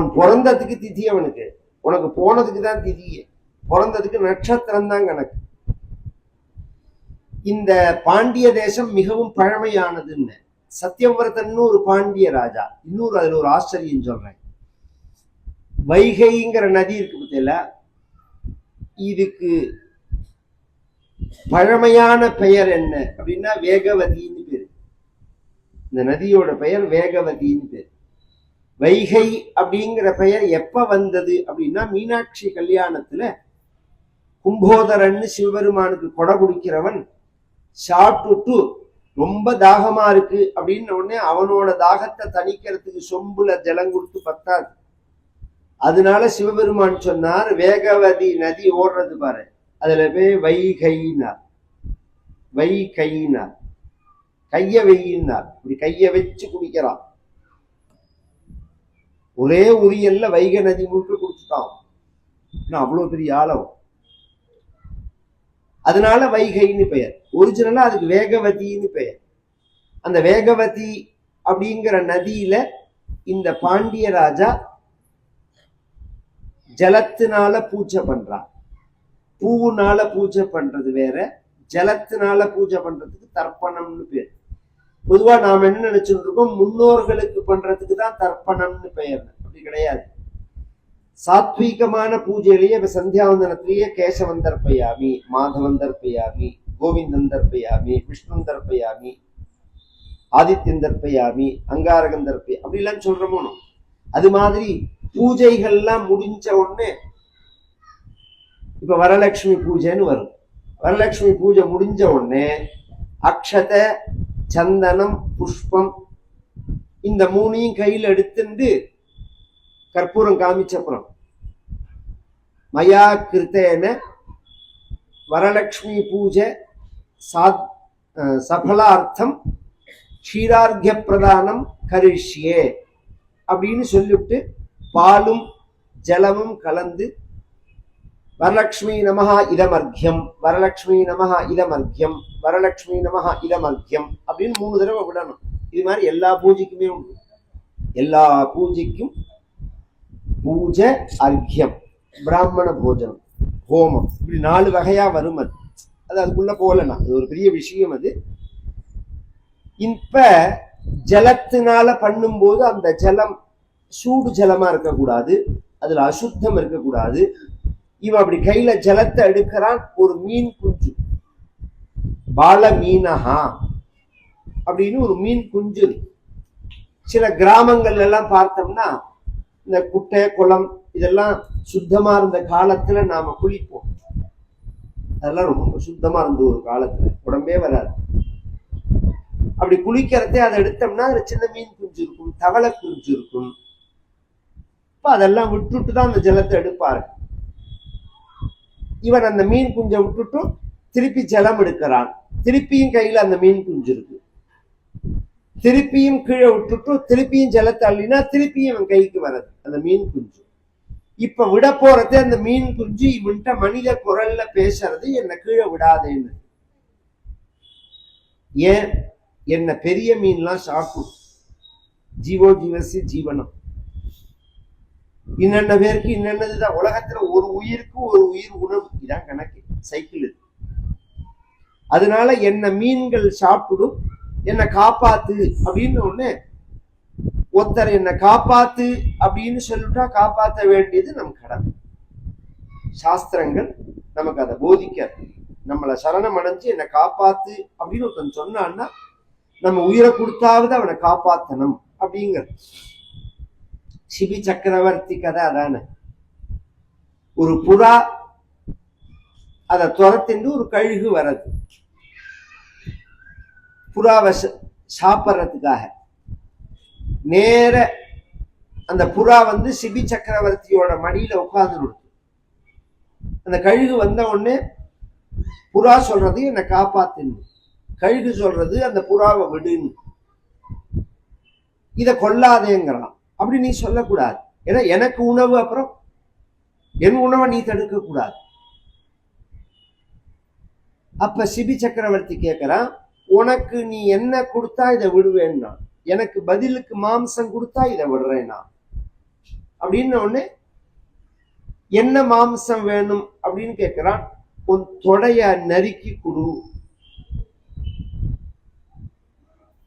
அவன் பிறந்ததுக்கு திதி அவனுக்கு. உனக்கு போனதுக்கு தான் திதியே பிறந்ததுக்கு நட்சத்திரம் தான் கணக்கு. இந்த பாண்டிய தேசம் மிகவும் பழமையானதுன்னு. சத்தியவிரதன்னு ஒரு பாண்டிய ராஜா. இன்னொரு அதுல ஒரு ஆச்சரியம் சொல்றேன். வைகைங்கிற நதி இருக்கு பத்தியில இதுக்கு பழமையான பெயர் என்ன? அப்படின்னா வேகவதின்னு பேரு. இந்த நதியோட பெயர் வேகவதின்னு பேர். வைகை அப்படிங்கிற பெயர் எப்ப வந்தது அப்படின்னா மீனாட்சி கல்யாணத்துல கும்போதரன்னு சிவபெருமானுக்கு கொடை குடிக்கிறவன் சாப்பிட்டுட்டு ரொம்ப தாகமா இருக்கு அப்படின்னு உடனே அவனோட தாகத்தை தணிக்கிறதுக்கு சொம்புல ஜலம் கொடுத்து பத்தாது. அதனால சிவபெருமான் சொன்னார் வேகவதி நதி ஓடுறது பாரு அதுல போய் வைகைனார். வைகைனார். கைய வெயினார். இப்படி கைய வச்சு குடிக்கிறான். ஒரே உரியல்ல வைகை நதி முழுக்க குடிச்சுட்டான். இன்னும் அவ்வளவு பெரிய ஆழம் அதனால வைகைன்னு பெயர். ஒரிஜினலா அதுக்கு வேகவதின்னு பெயர். அந்த வேகவதி அப்படிங்கிற நதியில இந்த பாண்டிய ராஜா ஜலத்தினால பூஜை பண்றான். பூவுனால பூஜை பண்றது வேற ஜலத்தினால பூஜை பண்றதுக்கு தர்ப்பணம்னு பேர். பொதுவா நாம் என்ன நினைச்சுட்டு இருக்கோம் முன்னோர்களுக்கு பண்றதுக்கு தான் தர்ப்பணம்னு பெயர். அப்படி கிடையாது. சாத்வீகமான பூஜையிலேயே இப்ப சந்தியாவந்தனத்திலேயே கேசவன் தர்ப்பயாமி மாதவன் தர்ப்பயாமி கோவிந்தன் தர்ப்பயாமி விஷ்ணு தர்ப்பயாமி ஆதித்யன் தர்ப்பயாமி அங்காரகன் தர்ப்பை அப்படிலாம் சொல்றோமோ அது மாதிரி பூஜைகள்லாம் முடிஞ்ச உடனே இப்ப வரலட்சுமி பூஜைன்னு வரும். வரலட்சுமி பூஜை முடிஞ்ச உடனே அக்ஷத சந்தனம் புஷ்பம் இந்த மூணையும் கையில் எடுத்துட்டு கற்பூரம் காமிச்சப்புறம் மயா கிருத்தேன வரலக்ஷ்மி பூஜை சாத் அஹ் சபலார்த்தம் க்ஷீரார்க்கிய பிரதானம் கரிஷ்யே அப்படின்னு சொல்லிவிட்டு பாலும் ஜலமும் கலந்து வரலக்ஷ்மி நமஹா இதமர்க்கியம் வரலக்ஷ்மி நமஹா இதமர்க்கியம் வரலக்ஷ்மி நமஹா இதமர்க்கியம் அப்படின்னு மூணு தடவை விடணும். இது மாதிரி எல்லா பூஜைக்குமே உண்டு. எல்லா பூஜைக்கும் பூஜை அர்க்கியம் பிராமண போஜனம் ஹோமம். இப்படி நாலு வகையா வரும் அது. அது அதுக்குள்ள போகலண்ணா. அது ஒரு பெரிய விஷயம் அது. இப்ப ஜலத்தினால பண்ணும்போது அந்த ஜலம் சூடு ஜலமா இருக்கக்கூடாது. அதுல அசுத்தம் இருக்கக்கூடாது. இவன் அப்படி கையில ஜலத்தை எடுக்கிறான் ஒரு மீன் குஞ்சு. பால மீனஹா அப்படின்னு ஒரு மீன் குஞ்சு. சில கிராமங்கள்ல எல்லாம் பார்த்தோம்னா இந்த குட்டை குளம் இதெல்லாம் சுத்தமா இருந்த காலத்துல நாம குளிப்போம். அதெல்லாம் ரொம்ப சுத்தமா இருந்த ஒரு காலத்துல. உடம்பே வராது. அப்படி குளிக்கிறதே அதை எடுத்தோம்னா அதுல சின்ன மீன் குஞ்சு இருக்கும் தவளை குஞ்சு இருக்கும். இப்ப அதெல்லாம் விட்டுட்டு தான் அந்த ஜலத்தை எடுப்பாரு இவன் அந்த மீன் குஞ்சை விட்டுட்டும் திருப்பி ஜலம் எடுக்கிறான். திருப்பியும் கையில் அந்த மீன் குஞ்சு இருக்கு. திருப்பியும் கீழே விட்டுட்டும் திருப்பியும் ஜலத்தை அள்ளினா திருப்பியும் இவன் கைக்கு வர்றது அந்த மீன் குஞ்சு. இப்ப விட போறதே அந்த மீன் குஞ்சு இவன்கிட்ட மனித குரல்ல பேசுறது என்னை கீழே விடாதேன்னு. ஏன்? என்ன பெரிய மீன்லாம் சாப்பிடும். ஜீவோ ஜீவசி ஜீவனம். இன்னென்ன பேருக்கு இன்னென்னதுதான்? உலகத்துல ஒரு உயிருக்கு ஒரு உயிர் உணவு. இதான் கணக்கு. சைக்கிள் இது. அதனால என்ன மீன்கள் சாப்பிடும் என்னை காப்பாத்து அப்படின்னு ஒண்ணு. ஒருத்தர் என்னை காப்பாத்து அப்படின்னு சொல்லிட்டா காப்பாத்த வேண்டியது நம் கடமை. சாஸ்திரங்கள் நமக்கு அதை போதிக்காது. நம்மளை சரணம் அடைஞ்சு என்னை காப்பாத்து அப்படின்னு ஒருத்தன் சொன்னான்னா நம்ம உயிரை கொடுத்தாவது அவனை காப்பாத்தணும் அப்படிங்கிறது. சிபி சக்கரவர்த்தி கதை அதானே ஒரு புறா அதை துரத்திண்டு ஒரு கழுகு வரது புறாவை ச- சாப்பிட்றதுக்காக நேர அந்த புறா வந்து சிபி சக்கரவர்த்தியோட மடியில உட்கார்ந்து அந்த கழுகு வந்த உடனே புறா சொல்றது என்னை காப்பாத்துன்னு கழுகு சொல்றது அந்த புறாவை விடுன்னு இதை கொல்லாதேங்கிறான் அப்படி நீ சொல்லக்கூடாது. ஏன்னா எனக்கு உணவு அப்புறம் என் உணவை நீ தடுக்க கூடாது அப்ப சிபி சக்கரவர்த்தி கேட்கிறான் உனக்கு நீ என்ன கொடுத்தா இதை விடுவேன்னா எனக்கு பதிலுக்கு மாம்சம் கொடுத்தா இதை விடுறேனா அப்படின்னு ஒண்ணு என்ன மாம்சம் வேணும்? அப்படின்னு கேட்கிறான் உன் தொடைய நறுக்கி கொடு.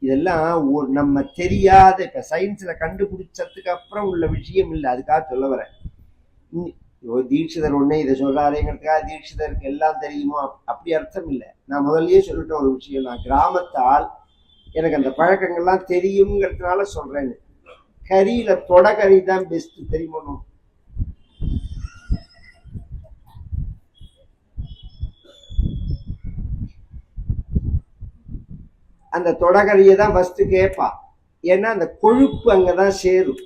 இதெல்லாம் ஒரு நம்ம தெரியாத இப்போ சயின்ஸில் கண்டுபிடிச்சதுக்கு அப்புறம் உள்ள விஷயம் இல்லை. அதுக்காக சொல்ல வரேன். ஓ, தீட்சிதர் ஒன்று இதை சொல்கிறாருங்கிறதுக்காக தீட்சிதருக்கு எல்லாம் தெரியுமோ? அப்படி அர்த்தம் இல்லை. நான் முதல்லயே சொல்லிட்ட ஒரு விஷயம் நான் கிராமத்தால் எனக்கு அந்த பழக்கங்கள்லாம் தெரியுங்கிறதுனால சொல்கிறேன்னு கறியில் தொடக்கறி தான் பெஸ்ட்டு தெரியுமா? அந்த தொடகரியை தான் ஃபஸ்ட்டு கேட்பா ஏன்னா அந்த கொழுப்பு அங்கே தான் சேரும்.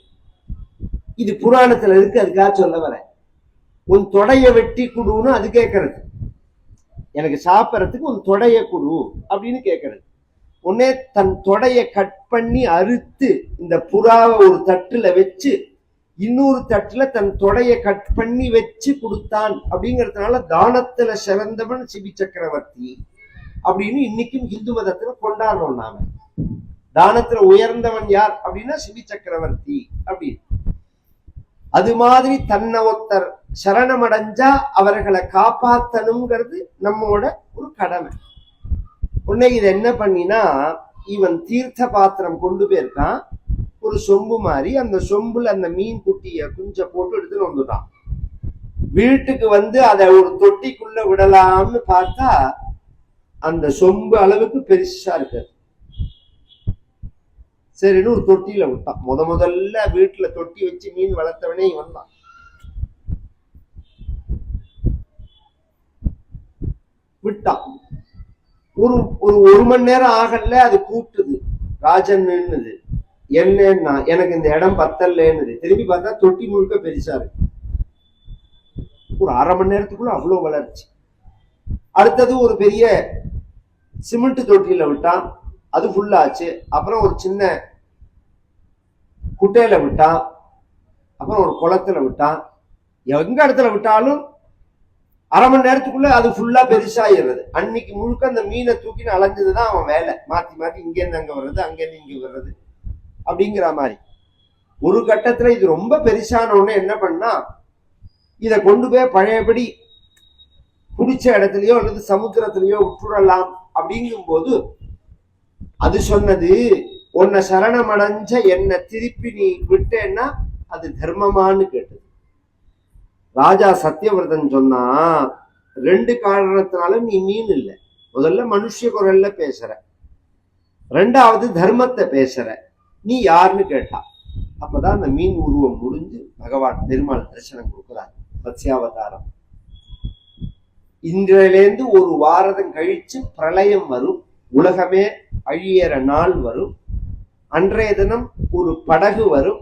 இது புராணத்தில் இருக்கு அதுக்காக சொல்ல வரேன். உன் தொடையை வெட்டி கொடுன்னு அது கேட்கறது எனக்கு சாப்பிட்றதுக்கு உன் தொடையை கொடு அப்படின்னு கேட்கறது உடனே தன் தொடையை கட் பண்ணி அறுத்து இந்த புறாவை ஒரு தட்டில் வச்சு இன்னொரு தட்டில் தன் தொடையை கட் பண்ணி வச்சு கொடுத்தான். அப்படிங்கிறதுனால தானத்தில் சிறந்தவன் சிபி சக்கரவர்த்தி அப்படின்னு இன்னைக்கும் இந்து மதத்துல கொண்டாடுறோம் நாம. தானத்துல உயர்ந்தவன் யார் அப்படின்னா சிவி சக்கரவர்த்தி அப்படின்னு. அது மாதிரி தன்னை ஒருத்தர் சரணமடைஞ்சா அவர்களை காப்பாத்தணுங்கிறது நம்மோட ஒரு கடமை. உன்னை இது என்ன பண்ணினா இவன் தீர்த்த பாத்திரம் கொண்டு போயிருக்கான். ஒரு சொம்பு மாதிரி அந்த சொம்புல அந்த மீன் குட்டிய குஞ்ச போட்டு எடுத்துட்டு வந்துட்டான். வீட்டுக்கு வந்து அதை ஒரு தொட்டிக்குள்ள விடலாம்னு பார்த்தா அந்த சொம்பு அளவுக்கு பெருசா இருக்கு. சரின்னு ஒரு தொட்டியில விட்டான். முத முதல்ல வீட்டுல தொட்டி வச்சு மீன் வளர்த்தவனே இவன் தான். விட்டான். ஒரு ஒரு ஒரு மணி நேரம் ஆகல அது கூப்பிட்டுது ராஜன்னுது என்னன்னா எனக்கு இந்த இடம் பத்தலன்னுது. திரும்பி பார்த்தா தொட்டி முழுக்க பெருசா இருக்கு. ஒரு அரை மணி நேரத்துக்குள்ள அவ்வளவு வளர்ச்சி. அடுத்தது ஒரு பெரிய சிமெண்ட் தொட்டியில விட்டான் அது ஃபுல்லாச்சு அப்புறம் ஒரு சின்ன குட்டையில விட்டான் அப்புறம் ஒரு குளத்துல விட்டான் எங்க இடத்துல விட்டாலும் அரை மணி நேரத்துக்குள்ள அது ஃபுல்லா பெருசாகிடுறது அன்னைக்கு முழுக்க அந்த மீனை தூக்கின்னு அலைஞ்சதுதான் அவன் வேலை. மாத்தி மாத்தி இங்கேருந்து அங்க வர்றது அங்கேருந்து இங்க வர்றது அப்படிங்கிற மாதிரி. ஒரு கட்டத்துல இது ரொம்ப பெருசான உடனே என்ன பண்ணா இதை கொண்டு போய் பழையபடி பிடிச்ச இடத்துலயோ அல்லது சமுத்திரத்திலயோ விட்டுடலாம். அப்படிங்கும்போது அது சொன்னது உன்னை சரணமடைஞ்ச என்னை திருப்பி நீ விட்டேன்னா அது தர்மமான்னு கேட்டது. ராஜா சத்தியவிரதன் சொன்னா ரெண்டு காரணத்தினாலும் நீ மீன் இல்லை. முதல்ல மனுஷ குரல்ல பேசுற. ரெண்டாவது தர்மத்தை பேசுற. நீ யாருன்னு கேட்டா. அப்பதான் அந்த மீன் உருவம் முடிஞ்சு பகவான் பெருமாள் தரிசனம் கொடுக்குறார். மத்ஸ்யாவதாரம் இன்றிலிருந்து ஒரு வாரதம் கழிச்சு பிரளயம் வரும் உலகமே அழியற நாள் வரும். அன்றைய தினம் ஒரு படகு வரும்.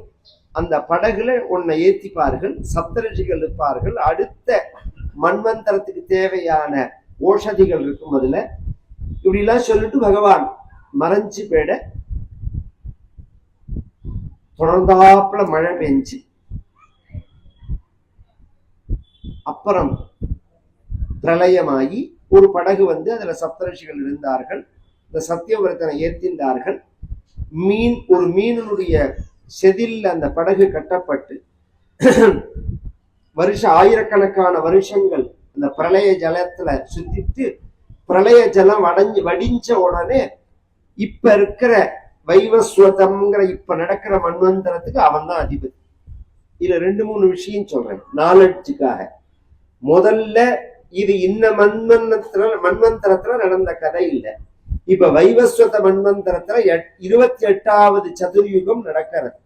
அந்த படகுல உன்னை ஏத்திப்பார்கள் சப்தரிஷிகள் இருப்பார்கள். அடுத்த மண்மந்திரத்துக்கு தேவையான ஓஷதிகள் இருக்கும் அதுல. இப்படிலாம் சொல்லிட்டு பகவான் மறைஞ்சு போயிட தொடர்ந்தாப்புல மழை பெஞ்சு. அப்புறம் பிரளயமாகி ஒரு படகு வந்து அதுல சப்தரிஷிகள் இருந்தார்கள். இந்த சத்தியவிரதனை ஏத்தின்றார்கள் மீன் ஒரு மீனினுடைய செதில்ல அந்த படகு கட்டப்பட்டு வருஷ ஆயிரக்கணக்கான வருஷங்கள் அந்த பிரளய ஜலத்துல சுத்திட்டு பிரளய ஜலம் அடைஞ்சு வடிஞ்ச உடனே இப்ப இருக்கிற வைவஸ்வதம்ங்கிற இப்ப நடக்கிற மன்வந்தரத்துக்கு அவன் தான் அதிபதி. இதுல ரெண்டு மூணு விஷயம் சொல்றேன். நாலெட்ஜுக்காக முதல்ல இது இன்ன மண்மன்னத்துல மன்வந்தரத்துல நடந்த கதை இல்லை. இப்ப வைவஸ்வத மன்வந்தரத்துல எட்- இருபத்தி எட்டாவது சதுர்யுகம் நடக்கிறது.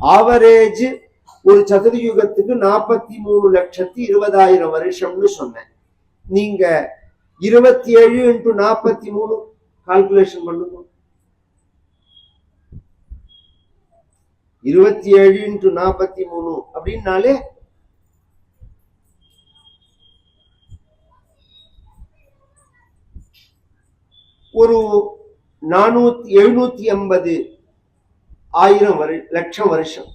ஆவரேஜ் ஒரு சதுர்யுகத்துக்கு நாற்பத்தி மூணு லட்சத்தி இருபதாயிரம் வருஷம்னு சொன்னேன். நீங்க இருபத்தி ஏழு இன்ட்டு நாற்பத்தி மூணு கால்குலேஷன் பண்ணுங்க. இருபத்தி ஏழு இன்ட்டு நாற்பத்தி மூணு அப்படின்னாலே ஒரு நானூத்தி எழுநூத்தி எண்பது ஆயிரம் வரு லட்சம் வருஷம்.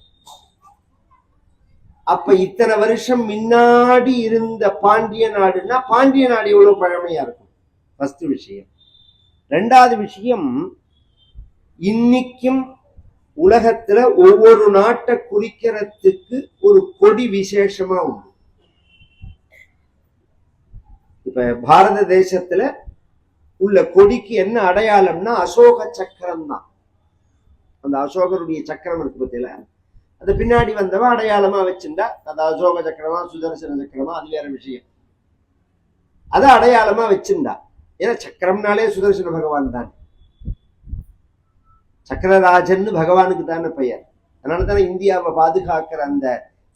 அப்ப இத்தனை வருஷம் முன்னாடி இருந்த பாண்டிய நாடுன்னா பாண்டிய நாடு எவ்வளவு பழமையா இருக்கும்? ஃபர்ஸ்ட் விஷயம். ரெண்டாவது விஷயம் இன்னைக்கும் உலகத்துல ஒவ்வொரு நாட்டை குறிக்கிறதுக்கு ஒரு கொடி விசேஷமா உண்டு. இப்ப பாரத தேசத்துல உள்ள கொடிக்கு என்ன அடையாளம்னா அசோக சக்கரம் தான் அந்த அசோகருடைய சக்கரம் இருக்கு பத்தியில. அந்த பின்னாடி வந்தவ அடையாளமா வச்சிருந்தா அது அசோக சக்கரமா சுதர்சன சக்கரமா அது வேற விஷயம். அதை அடையாளமா வச்சிருந்தா. ஏன்னா சக்கரம்னாலே சுதர்சன பகவான் தான். சக்கரராஜன் பகவானுக்கு தானே பெயர். அதனால தானே இந்தியாவை பாதுகாக்கிற அந்த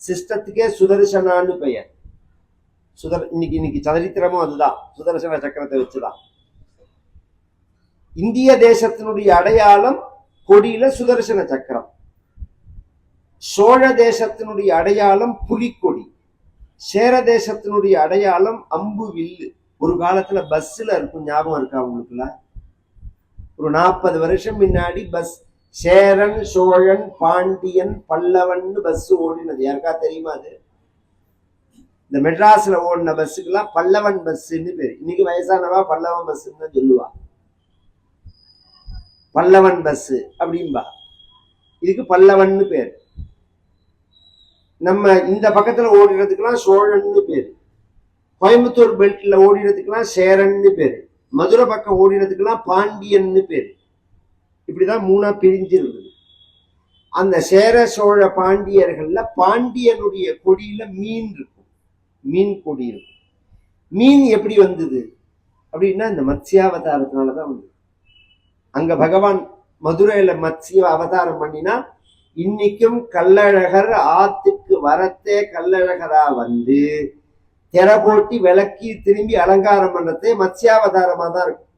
சிஸ்டத்துக்கே சுதர்சனான்னு பெயர். சுதர் இன்னைக்கு இன்னைக்கு சரித்திரமும் அதுதான். சுதர்சன சக்கரத்தை வச்சுதான். இந்திய தேசத்தினுடைய அடையாளம் கொடியில சுதர்சன சக்கரம். சோழ தேசத்தினுடைய அடையாளம் புலிக்கொடி. சேர தேசத்தினுடைய அடையாளம் அம்பு வில்லு. ஒரு காலத்துல பஸ்ல இருக்கும் ஞாபகம் இருக்கா உங்களுக்குலாம் ஒரு நாற்பது வருஷம் முன்னாடி பஸ் சேரன் சோழன் பாண்டியன் பல்லவன் பஸ் ஓடினது. யாருக்கா தெரியுமா அது? இந்த மெட்ராஸ்ல ஓடின பஸ்ஸுக்கெல்லாம் பல்லவன் பஸ்ன்னு பேர். இன்னைக்கு வயசானவா பல்லவன் பஸ்ன்னு தான் சொல்லுவா. பல்லவன் பஸ் அப்படின்பா. இதுக்கு பல்லவன்னு பேர். நம்ம இந்த பக்கத்தில் ஓடினதுக்கெல்லாம் சோழன்னு பேர். கோயம்புத்தூர் பெல்ட்டில் ஓடினதுக்கெல்லாம் சேரன்னு பேர். மதுரை பக்கம் ஓடினதுக்கெல்லாம் பாண்டியன்னு பேர். இப்படிதான் மூணா பிரிஞ்சிருந்தது அந்த சேர சோழ பாண்டியர்கள்ல பாண்டியனுடைய கொடியில மீன் இருக்கும். மீன் கொடி இருக்கும். மீன் எப்படி வந்தது? அப்படின்னா இந்த மத்ஸ்யாவதாரத்தினாலதான் வந்தது. அங்க பகவான் மதுரையில மத்ஸ்ய அவதாரம் பண்ணினா இன்னைக்கும் கள்ளழகர் ஆத்துக்கு வரத்தே கள்ளழகரா வந்து திரை போட்டி விளக்கி திரும்பி அலங்காரம் பண்ணதே மத்ஸ்யாவதாரமா தான் இருக்கும்.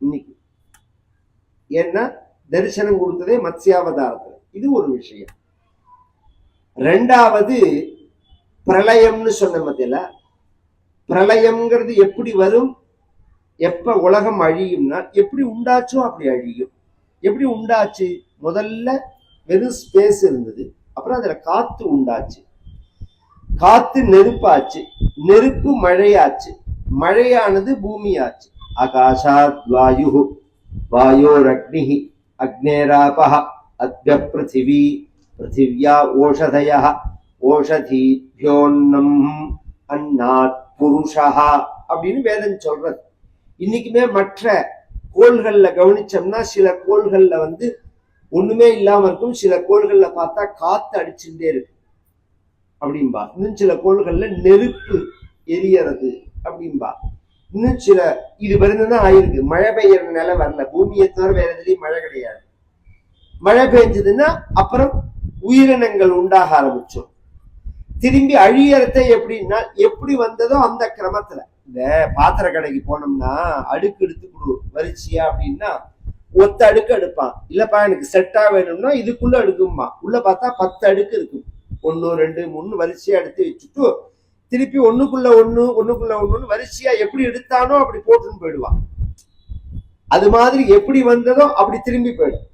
இன்னைக்கு. ஏன்னா தரிசனம் கொடுத்ததே மத்ஸ்யாவதாரத்துல இது ஒரு விஷயம். ரெண்டாவது பிரளயம்னு சொன்ன மத்தியில பிரளயம்ங்கிறது எப்படி வரும்? எப்ப உலகம் அழியும்னா எப்படி உண்டாச்சோ அப்படி அழியும். எப்படி உண்டாச்சு? முதல்ல வெறும் ஸ்பேஸ் இருந்தது. அப்புறம் அதுல காத்து உண்டாச்சு. காத்து நெருப்பாச்சு. நெருப்பு மழையாச்சு. மழையானது பூமியாச்சு. ஆகாஷாத் வாயு வாயோர் அக்னிஹி அக்னேராபா அத்ய பிருத்திவி பிருத்திவியா ஓஷதய ஓஷதீபியோன்னம் அன்னாத் புருஷா அப்படின்னு வேதம் சொல்றது. இன்னைக்குமே மற்ற கோள்கள்ல கவனிச்சோம்னா சில கோள்கள்ல வந்து ஒண்ணுமே இல்லாம இருக்கும். சில கோள்கள்ல பார்த்தா காத்து அடிச்சுட்டே இருக்கு. அப்படின்பா இன்னும் சில கோள்கள்ல நெருப்பு எரியறது அப்படின்பா இன்னும் சில இது தான் ஆயிருக்கு. மழை பெய்யற நிலை வரல. பூமியை தவிர வேற எதுலயும் மழை கிடையாது. மழை பெஞ்சதுன்னா அப்புறம் உயிரினங்கள் உண்டாக ஆரம்பிச்சோம். திரும்பி அழியறத எப்படின்னா எப்படி வந்ததோ அந்த கிரமத்துல. இந்த பாத்திர கடைக்கு போனோம்னா அடுக்கு எடுத்து கொடு வரிச்சியா அப்படின்னா ஒத்த அடுக்கு எடுப்பான். இல்லப்பா எனக்கு செட்டா வேணும்னா இதுக்குள்ள அடுக்கும்பா உள்ள பார்த்தா பத்து அடுக்கு இருக்கும். ஒன்னு ரெண்டு மூணு வரிசையா எடுத்து வச்சுட்டு திருப்பி ஒண்ணுக்குள்ள ஒண்ணு ஒண்ணுக்குள்ள ஒண்ணுன்னு வரிசையா எப்படி எடுத்தானோ அப்படி போட்டுன்னு போயிடுவான். அது மாதிரி எப்படி வந்ததோ அப்படி திரும்பி போயிடும்.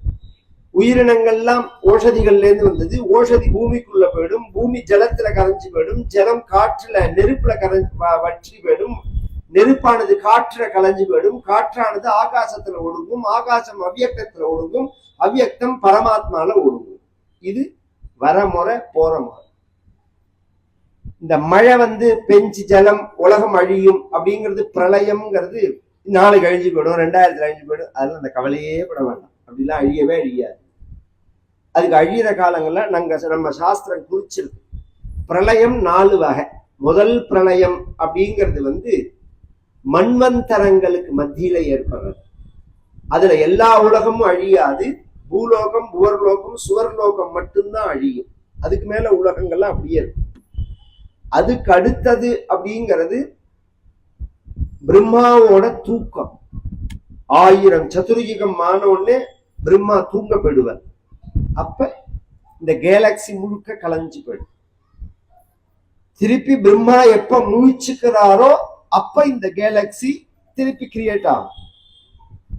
உயிரினங்கள்லாம் ஓஷதிகள்லேருந்து வந்தது. ஓஷதி பூமிக்குள்ள போயிடும். பூமி ஜலத்துல கரைஞ்சு போயிடும். ஜலம் காற்றுல நெருப்புல கரைஞ்சு வ- வற்றி போயிடும். நெருப்பானது காற்றுல கலைஞ்சு போயிடும். காற்றானது ஆகாசத்துல ஒடுங்கும். ஆகாசம் அவ்வியக்தத்துல ஒடுங்கும். அவ்வியக்தம் பரமாத்மால ஒடுங்கும். இது வரமுறை போற முறை இந்த மழை வந்து பெஞ்சு ஜலம் உலகம் அழியும் அப்படிங்கிறது பிரளயம்ங்கிறது நாளைக்கு கழிஞ்சு போயிடும். ரெண்டாயிரத்துல அழிஞ்சு போயிடும். அதெல்லாம் அந்த கவலையே பட வேண்டாம். அப்படிலாம் அழியவே அழியாது. அதுக்கு அழியிற காலங்களில் நாங்க நம்ம சாஸ்திரம் குறிச்சிருக்கு. பிரளயம் நாலு வகை. முதல் பிரளயம் அப்படிங்கிறது வந்து மண்வந்தரங்களுக்கு மத்தியில ஏற்படுறது. அதுல எல்லா உலகமும் அழியாது. பூலோகம் புவர்லோகம் சுவர்லோகம் மட்டும்தான் அழியும். அதுக்கு மேல உலகங்கள்லாம் அப்படியே இருக்கும் அதுக்கு அடுத்தது அப்படிங்கிறது பிரம்மாவோட தூக்கம். ஆயிரம் சதுர்யுகம் ஆன உடனே பிரம்மா தூங்கப்படுவர். அப்ப இந்த கேலக்சி முழுக்க கலைஞ்சு போயிடும். திருப்பி பிரம்மா எப்ப முழிச்சுக்கிறாரோ அப்ப இந்த கேலக்சி திருப்பி கிரியேட் ஆகும்.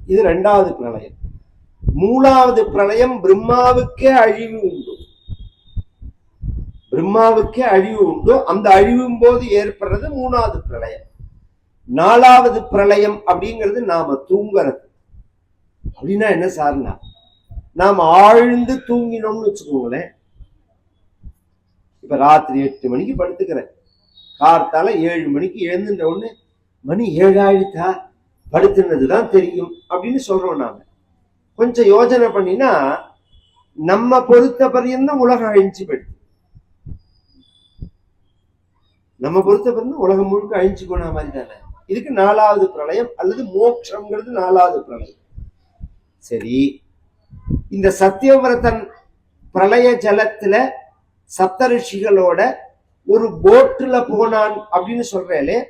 இது ரெண்டாவது பிரளயம். மூணாவது பிரளயம் பிரம்மாவுக்கே அழிவு உண்டு. பிரம்மாவுக்கே அழிவு உண்டு. அந்த அழிவும் போது ஏற்படுறது மூணாவது பிரளயம். நாலாவது பிரளயம் அப்படிங்கிறது நாம தூங்குறது. அப்படின்னா என்ன சார்னா? நாம் ஆழ்ந்து தூங்கினோம்னு வச்சுக்கோங்களேன். இப்ப ராத்திரி எட்டு மணிக்கு படுத்துக்கிறேன். கார்த்தால ஏழு மணிக்கு எழுந்துட்ட உடனே மணி ஏழாயிடுத்தா படுத்துனதுதான் தெரியும் அப்படின்னு சொல்றோம் நாம கொஞ்சம் யோசனை பண்ணினா நம்ம பொறுத்த பரியந்தம் உலகம் அழிஞ்சு போயிடுது. நம்ம பொறுத்த பரியந்தம் உலகம் முழுக்க அழிஞ்சு போன மாதிரி தானே? இதுக்கு நாலாவது பிரளயம் அல்லது மோட்சம்ங்கிறது நாலாவது பிரளயம். சரி இந்த சத்தியவிரதன் பிரளய ஜலத்துல சப்தரிஷிகளோட ஒரு போட்டுல போனான் அப்படின்னு சொல்றேலே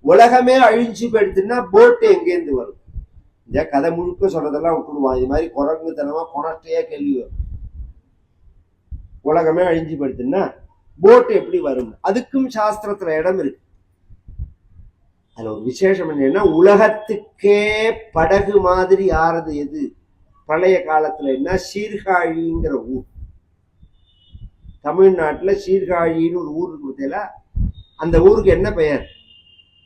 உலகமே அழிஞ்சு போயிடுதுன்னா போட்டு எங்கேருந்து வரும்? இந்த கதை முழுக்க சொல்றதெல்லாம் விட்டுடுவான் இது மாதிரி குரங்குத்தனமா குணத்தையே கேள்வி வரும். உலகமே அழிஞ்சு போயிடுதுன்னா போட்டு எப்படி வரும்? அதுக்கும் சாஸ்திரத்துல இடம் இருக்கு. அதுல ஒரு விசேஷம் என்னன்னா உலகத்துக்கே படகு மாதிரி ஆறது எது? பழைய காலத்துல என்ன? சீர்காழிங்கிற ஊர். தமிழ்நாட்டில் சீர்காழின்னு ஒரு ஊர் பார்த்தீங்களா? அந்த ஊருக்கு என்ன பெயர்?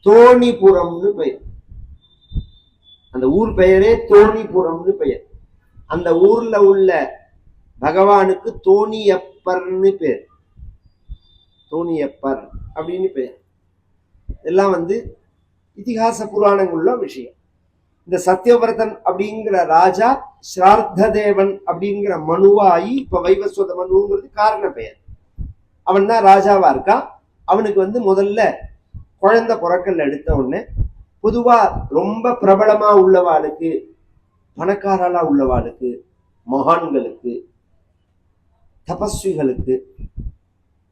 தோணிபுரம்னு பெயர். அந்த ஊர் பெயரே தோணிபுரம்னு பெயர். அந்த ஊர்ல உள்ள பகவானுக்கு தோணியப்பர்னு பேர். தோணியப்பர் அப்படின்னு பெயர். இதெல்லாம் வந்து இதிகாச புராணங்களுள்ள விஷயம். இந்த சத்யவிரதன் அப்படிங்கிற ராஜா ஸ்ரார்த்த தேவன் அப்படிங்கிற மனுவாயி இப்ப வைவஸ்வத மனுங்கிறது காரண பெயர். அவன் தான் ராஜாவா இருக்கான் அவனுக்கு வந்து முதல்ல குழந்தை புறக்கல் எடுத்த உடனே பொதுவா ரொம்ப பிரபலமா உள்ளவாளுக்கு பணக்காரலா உள்ளவாளுக்கு மகான்களுக்கு தபஸ்விகளுக்கு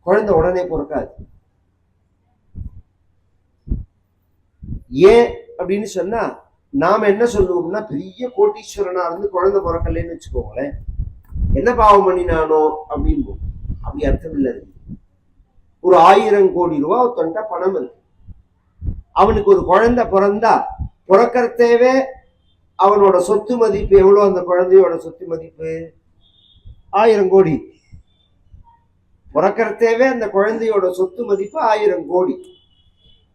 குழந்தை உடனே பிறக்காது. ஏன் அப்படின்னு சொன்னா நாம் என்ன சொல்லுவோம்னா பெரிய கோட்டீஸ்வரனா இருந்து குழந்தை பிறக்கலன்னு வச்சுக்கோங்களேன். என்ன பாவம் பண்ணினானோ அப்படின்னு அப்படி அர்த்தம் இல்லை ஒரு ஆயிரம் கோடி ரூபா ஒருத்தன்ட்ட பணம் இருக்கு. அவனுக்கு ஒரு குழந்தை பிறந்தா பிறக்கிறதேவே அவனோட சொத்து மதிப்பு எவ்வளோ? அந்த குழந்தையோட சொத்து மதிப்பு? ஆயிரம் கோடி. பிறக்கறதேவே அந்த குழந்தையோட சொத்து மதிப்பு ஆயிரம் கோடி.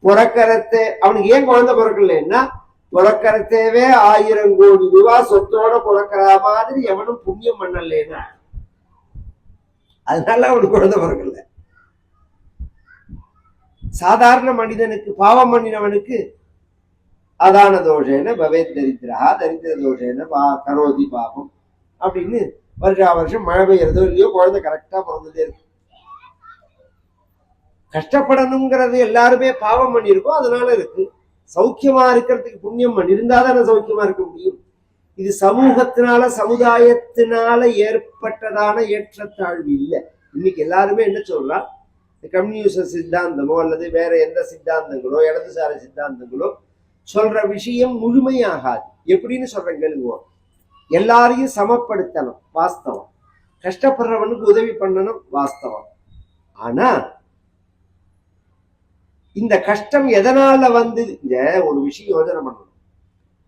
பிறக்கிறத அவனுக்கு ஏன் குழந்தை பிறக்கலன்னா பிறக்கறதேவே ஆயிரம் கோடி ரூபாய் சொத்தோட பிறக்கிற மாதிரி எவனும் புண்ணியம் பண்ணலன்னா. அதனால அவனுக்கு குழந்தை பிறக்கல. சாதாரண மனிதனுக்கு பாவம் பண்ணினவனுக்கு அதான தோஷேன பவேத் தரித்திரா தரித்திர தோஷேன பா கரோதி பாபம் அப்படின்னு வருஷா வருஷம் மழை பெய்யறதோ இல்லையோ குழந்தை கரெக்டா பிறந்ததே இருக்கு. கஷ்டப்படணுங்கிறது எல்லாருமே பாவம் பண்ணியிருக்கோம் அதனால இருக்கு. சௌக்கியமா இருக்கிறதுக்கு புண்ணியம் பண்ணி சௌக்கியமா இருக்க முடியும்? இது சமூகத்தினால சமுதாயத்தினால ஏற்பட்டதான ஏற்றத்தாழ்வு இல்லை. இன்னைக்கு எல்லாருமே என்ன சொல்றா? இந்த கம்யூனிச சித்தாந்தமோ அல்லது வேற எந்த சித்தாந்தங்களோ இடதுசாரி சித்தாந்தங்களோ சொல்ற விஷயம் முழுமையாகாது. எப்படின்னு சொல்றேன் கேளுவோம் எல்லாரையும் சமப்படுத்தணும் வாஸ்தவம். கஷ்டப்படுறவனுக்கு உதவி பண்ணணும் வாஸ்தவம். ஆனா இந்த கஷ்டம் எதனால வந்து ஒரு விஷயம் யோசனை பண்ணணும்?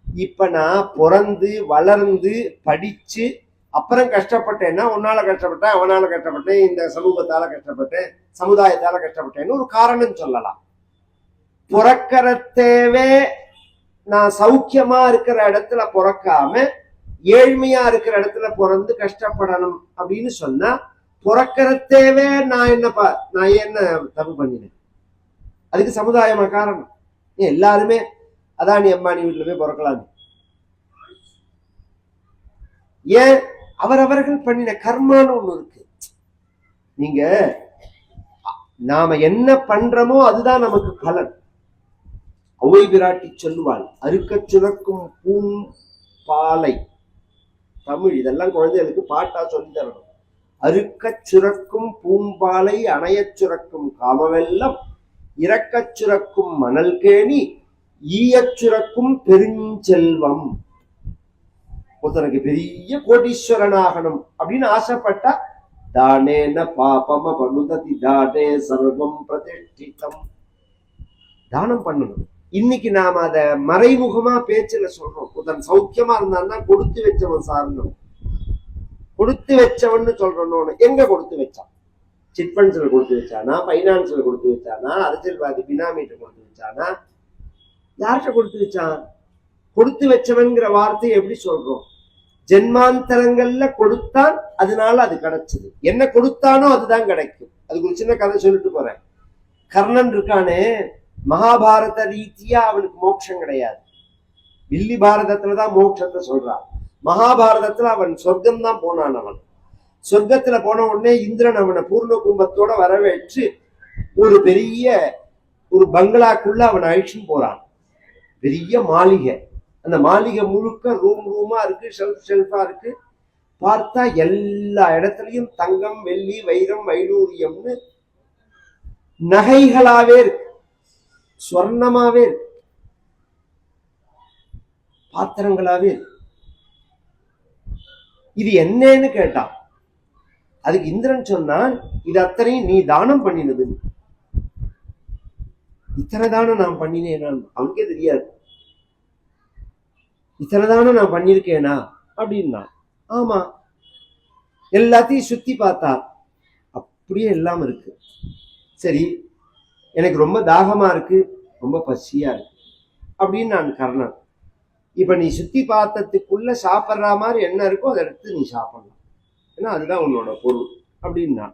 இப்ப நான் பிறந்து வளர்ந்து படிச்சு அப்புறம் கஷ்டப்பட்டேன்னா உன்னால கஷ்டப்பட்டேன் அவனால கஷ்டப்பட்டேன் இந்த சமூகத்தால கஷ்டப்பட்டேன் சமுதாயத்தால கஷ்டப்பட்டேன்னு ஒரு காரணம் சொல்லலாம். பிறக்கறத்தேவே நான் சௌக்கியமா இருக்கிற இடத்துல பிறக்காம ஏழ்மையா இருக்கிற இடத்துல பிறந்து கஷ்டப்படணும் அப்படின்னு சொன்னா பிறக்கறத்தேவே நான் என்னப்பா நான் என்ன தப்பு பண்ணினேன்? அதுக்கு சமுதாயமா காரணம். ஏன் எல்லாருமே அதானி அம்மானி வீட்டுல போய் பிறக்கலாம்? ஏன் அவரவர்கள் பண்ணின கர்மான்னு ஒண்ணு இருக்கு. நீங்க நாம என்ன பண்றோமோ அதுதான் நமக்கு பலன். ஒளி விராட்டி சொல்லுவாள் அறுக்க சுரக்கும் பூம் பாலை. தமிழ் இதெல்லாம் குழந்தைகளுக்கு பாட்டா சொல்லி தரணும். அறுக்க சுரக்கும் பூம்பாலை அணையச் சுரக்கும் காமவெல்லம். இறக்கச் சுரக்கும் மணல் கேணி ஈயச் சுரக்கும் பெருஞ்செல்வம். ஒருத்தனுக்கு பெரிய கோடீஸ்வரனாகணும் அப்படின்னு ஆசைப்பட்டா தானேன பாபம பனுததி தானே சர்வம் பிரதிஷ்டிதம் தானம் பண்ணணும். இன்னைக்கு நாம அத மறைமுகமா பேச்சுல சொல்றோம். புதன் சௌக்கியமா இருந்தான்னா கொடுத்து வச்சவன் சார்ந்தவன். கொடுத்து வச்சவன்னு சொல்றோம் எங்க கொடுத்து வச்சான்? சிட் கொடுத்து வச்சானா பைனான்ஸ்ல கொடுத்து வச்சானா அரசியல்வாதி பினாமிட்ட கொடுத்து வச்சானா? யார்கிட்ட கொடுத்து வச்சான்? கொடுத்து வச்சவன்கிற வார்த்தையை எப்படி சொல்றோம்? ஜென்மாந்தரங்கள்ல கொடுத்தான் அதனால அது கிடைச்சது. என்ன கொடுத்தானோ அதுதான் கிடைக்கும். அதுக்கு ஒரு சின்ன கதை சொல்லிட்டு போறேன். கர்ணன் இருக்கானே மகாபாரத ரீதியா அவனுக்கு மோட்சம் கிடையாது. வில்லி பாரதத்துலதான் மோட்சத்தை சொல்றான். மகாபாரதத்துல அவன் சொர்க்கம் தான் போனான் அவன். சொர்க்கத்துல போன உடனே இந்திரன் அவனை பூர்ண கும்பத்தோட வரவேற்று ஒரு பெரிய ஒரு பங்களாக்குள்ள அவன் அழிச்சுன்னு போறான். பெரிய மாளிகை. அந்த மாளிகை முழுக்க ரூம் ரூமா இருக்கு ஷெல்ஃப் ஷெல்ஃபா இருக்கு. பார்த்தா எல்லா இடத்துலயும் தங்கம் வெள்ளி வைரம் வைடூரியம்னு நகைகளாவே இருக்கு. ஸ்வர்ணமாவே இருக்கு. பாத்திரங்களாவே இருக்கு. இது என்னன்னு கேட்டான். அதுக்கு இந்திரன் சொன்னான் இது அத்தனையும் நீ தானம் பண்ணினது. இத்தனை தானம் நான் பண்ணினேனா? அவனுக்கே தெரியாது. இத்தனை தானம் நான் பண்ணியிருக்கேனா? அப்படின்னா ஆமா. எல்லாத்தையும் சுத்தி பார்த்தா அப்படியே எல்லாம் இருக்கு. சரி எனக்கு ரொம்ப தாகமா இருக்கு ரொம்ப பசியா இருக்கு. அப்படின்னு நான் கர்ணன். இப்ப நீ சுத்தி பார்த்ததுக்குள்ள சாப்பிட்ற மாதிரி என்ன இருக்கோ அதை எடுத்து நீ சாப்பிடலாம். ஏன்னா அதுதான் உன்னோட பொருள். அப்படின்னா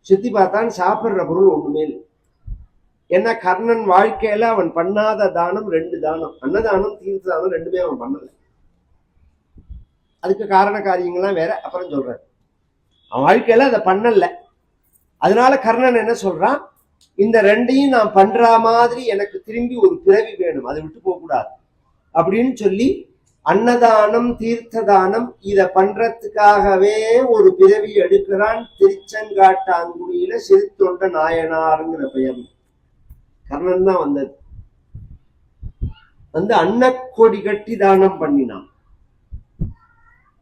சுத்தி பார்த்தான் சாப்பிட்ற பொருள் ஒண்ணுமே இல்லை. ஏன்னா கர்ணன் வாழ்க்கையில அவன் பண்ணாத தானம் ரெண்டு தானம். அன்னதானம் தீர்த்த தானம் ரெண்டுமே அவன் பண்ணல. அதுக்கு காரண காரியங்கள்லாம் வேற. அப்புறம் சொல்றாரு அவன் வாழ்க்கையில அதை பண்ணல. அதனால கர்ணன் என்ன சொல்றான்? இந்த ரெண்டையும் நான் பண்ற மாதிரி எனக்கு திரும்பி ஒரு பிறவி வேணும். அதை விட்டு போக கூடாது அப்படின்னு சொல்லி அன்னதானம் தீர்த்ததானம் இத பண்றதுக்காகவே ஒரு பிறவி எடுக்கிறான் திருச்செங்காட்டாங்குடியில சிறுத்தொண்ட நாயனாருங்கிற பெயர். கர்ணன் தான் வந்தது. வந்து அன்னக்கொடி கட்டி தானம் பண்ணினான்.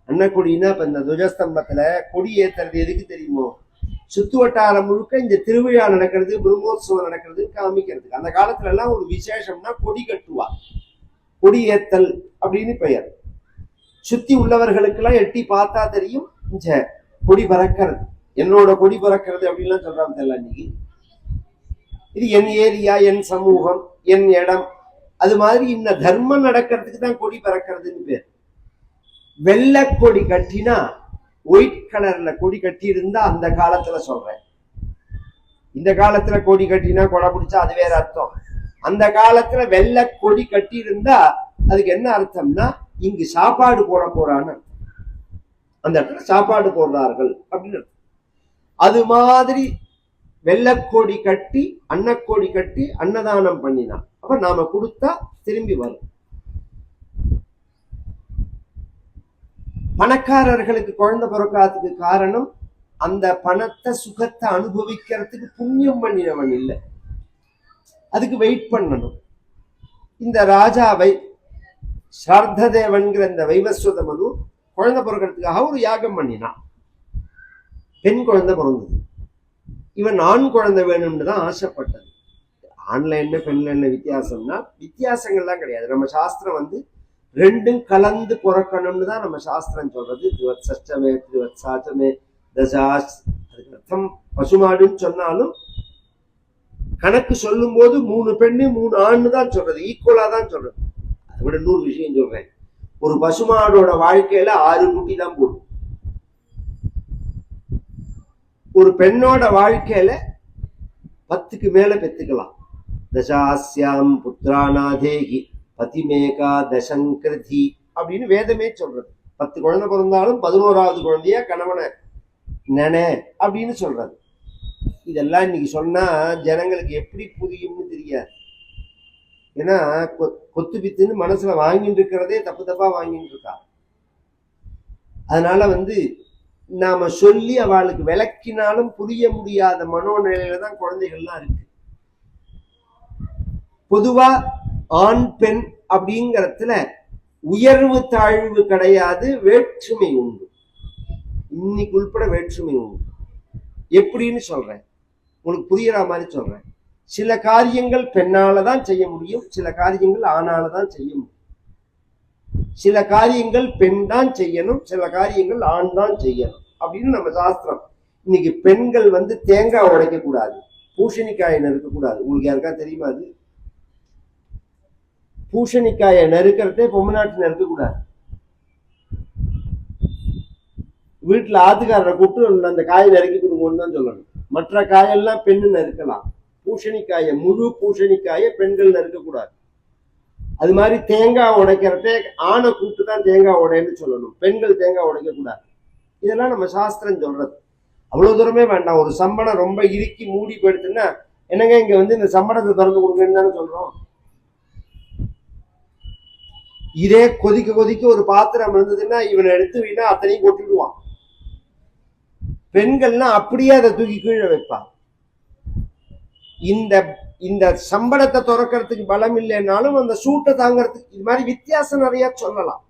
அன்னக்கொடின்னா இப்ப இந்த துவஜஸ்தம்பத்துல கொடி ஏத்துறது எதுக்கு தெரியுமோ? சுத்து வட்டாரம் முழுக்க இந்த திருவிழா நடக்கிறது பிரம்மோத்சவம் நடக்கிறது காமிக்கிறதுக்கு. அந்த காலத்துல எல்லாம் ஒரு விசேஷம்னா கொடி கட்டுவா. கொடியேத்தல் அப்படின்னு பெயர். சுத்தி உள்ளவர்களுக்கெல்லாம் எட்டி பார்த்தா தெரியும் இந்த கொடி பறக்கிறது. என்னோட கொடி பறக்கிறது அப்படின்லாம் சொல்றாங்க தெரியல இன்னைக்கு இது என் ஏரியா என் சமூகம் என் இடம். அது மாதிரி இந்த தர்மம் நடக்கிறதுக்கு தான் கொடி பறக்கிறதுன்னு பேர். வெள்ளை கொடி கட்டினா ஒயிட் கலர்ல கொடி கட்டி இருந்தா அந்த காலத்துல சொல்றேன். இந்த காலத்துல கொடி கட்டினா கொடை பிடிச்சா அது வேற அர்த்தம். அந்த காலத்துல வெள்ளை கொடி கட்டி இருந்தா அதுக்கு என்ன அர்த்தம்னா இங்கு சாப்பாடு போட போறான்னு அந்த இடத்துல சாப்பாடு போடுறார்கள் அப்படின்னு அது மாதிரி வெள்ளக்கோடி கட்டி அன்னக்கோடி கட்டி அன்னதானம் பண்ணினான். அப்ப நாம கொடுத்தா திரும்பி வரும். பணக்காரர்களுக்கு குழந்தை பிறக்காததுக்கு காரணம் அந்த பணத்தை சுகத்தை அனுபவிக்கிறதுக்கு புண்ணியம் பண்ணினவன் இல்லை. அதுக்கு வெயிட் பண்ணணும். இந்த ராஜாவை ஸ்ரார்த்ததேவன்கிற இந்த வைவஸ்வத மனு குழந்தை பிறக்கிறதுக்காக ஒரு யாகம் பண்ணினான். பெண் குழந்தை பிறந்தது. இவன் ஆண் குழந்தை வேணும்னு தான் ஆசைப்பட்டது. ஆண்ல என்ன பெண்ல என்ன வித்தியாசம்னா வித்தியாசங்கள்லாம் கிடையாது. நம்ம சாஸ்திரம் வந்து ரெண்டும் கலந்து பிறக்கணும்னு தான் நம்ம சாஸ்திரம் சொல்றது. திருவத் சஷ்டமே திருவத் சாச்சமே தசாஸ் அதுக்கு அர்த்தம் பசுமாடுன்னு சொன்னாலும் கணக்கு சொல்லும்போது மூணு பெண்ணு மூணு ஆண் தான் சொல்றது. ஈக்குவலா தான் சொல்றது. அதை விட நூறு விஷயம் சொல்றேன். ஒரு பசுமாடோட வாழ்க்கையில ஆறு குட்டி தான் போடும். ஒரு பெண்ணோட வாழ்க்கையில பத்துக்கு மேல பெத்துக்கலாம். தசாஸ்யாம் புத்திராநாதேகி பதிமேகா தசங்கிருதி அப்படின்னு வேதமே சொல்றது. பத்து குழந்தை பிறந்தாலும் பதினோராவது குழந்தைய கணவனை நென அப்படின்னு சொல்றது. இதெல்லாம் இன்னைக்கு சொன்னா ஜனங்களுக்கு எப்படி புரியும்னு தெரியாது. ஏன்னா கொத்து பித்துன்னு மனசுல வாங்கிட்டு இருக்கிறதே தப்பு தப்பா வாங்கிட்டு இருக்கா. அதனால வந்து நாம சொல்லி அவளுக்கு விளக்கினாலும் புரிய முடியாத மனோநிலையில தான் குழந்தைகள்லாம் இருக்கு. பொதுவா ஆண் பெண் அப்படிங்கிறதுல உயர்வு தாழ்வு கிடையாது வேற்றுமை உண்டு. இன்னைக்கு உள்பட வேற்றுமை உண்டு. எப்படின்னு சொல்றேன். உங்களுக்கு புரியுற மாதிரி சொல்றேன். சில காரியங்கள் பெண்ணால தான் செய்ய முடியும் சில காரியங்கள் ஆணால தான் செய்ய முடியும். சில காரியங்கள் பெண் தான் செய்யணும் சில காரியங்கள் ஆண் தான் செய்யணும் அப்படின்னு நம்ம சாஸ்திரம். இன்னைக்கு பெண்கள் வந்து தேங்காய் உடைக்க கூடாது பூசணிக்காயை நறுக்கக்கூடாது உங்களுக்கு யாருக்கா தெரியுமா அது? பூசணிக்காயை நறுக்கிறதே பொம்மநாட்டு நறுக்க கூடாது. வீட்டுல ஆத்துக்காரரை கூப்பிட்டு அந்த காயை நறுக்கி கொடுங்கன்னு தான் சொல்லணும். மற்ற காயெல்லாம் பெண்ணு நறுக்கலாம் பூசணிக்காயை முழு பூசணிக்காயை பெண்கள் நறுக்கக்கூடாது அது மாதிரி தேங்காய் உடைக்கிறதே ஆணை கூப்பிட்டு தான் தேங்காய் உடைன்னு சொல்லணும். பெண்கள் தேங்காய் உடைக்கக்கூடாது. இதெல்லாம் நம்ம சாஸ்திரம் சொல்றது. அவ்வளவு தூரமே வேண்டாம். ஒரு சம்பளம் ரொம்ப இறுக்கி மூடி போயிடுச்சுன்னா என்னங்க இங்க வந்து இந்த சம்பளத்தை திறந்து கொடுங்கன்னு தானே சொல்றோம். இதே கொதிக்க கொதிக்க ஒரு பாத்திரம் இருந்ததுன்னா இவனை எடுத்து வீணா அத்தனையும் கொட்டிடுவான். பெண்கள்லாம் அப்படியே அதை தூக்கி கீழே வைப்பா இந்த இந்த சம்பளத்தை துறக்கிறதுக்கு பலம் இல்லைன்னாலும் அந்த சூட்டை தாங்கிறதுக்கு இது மாதிரி வித்தியாசம் நிறைய சொல்லலாம்.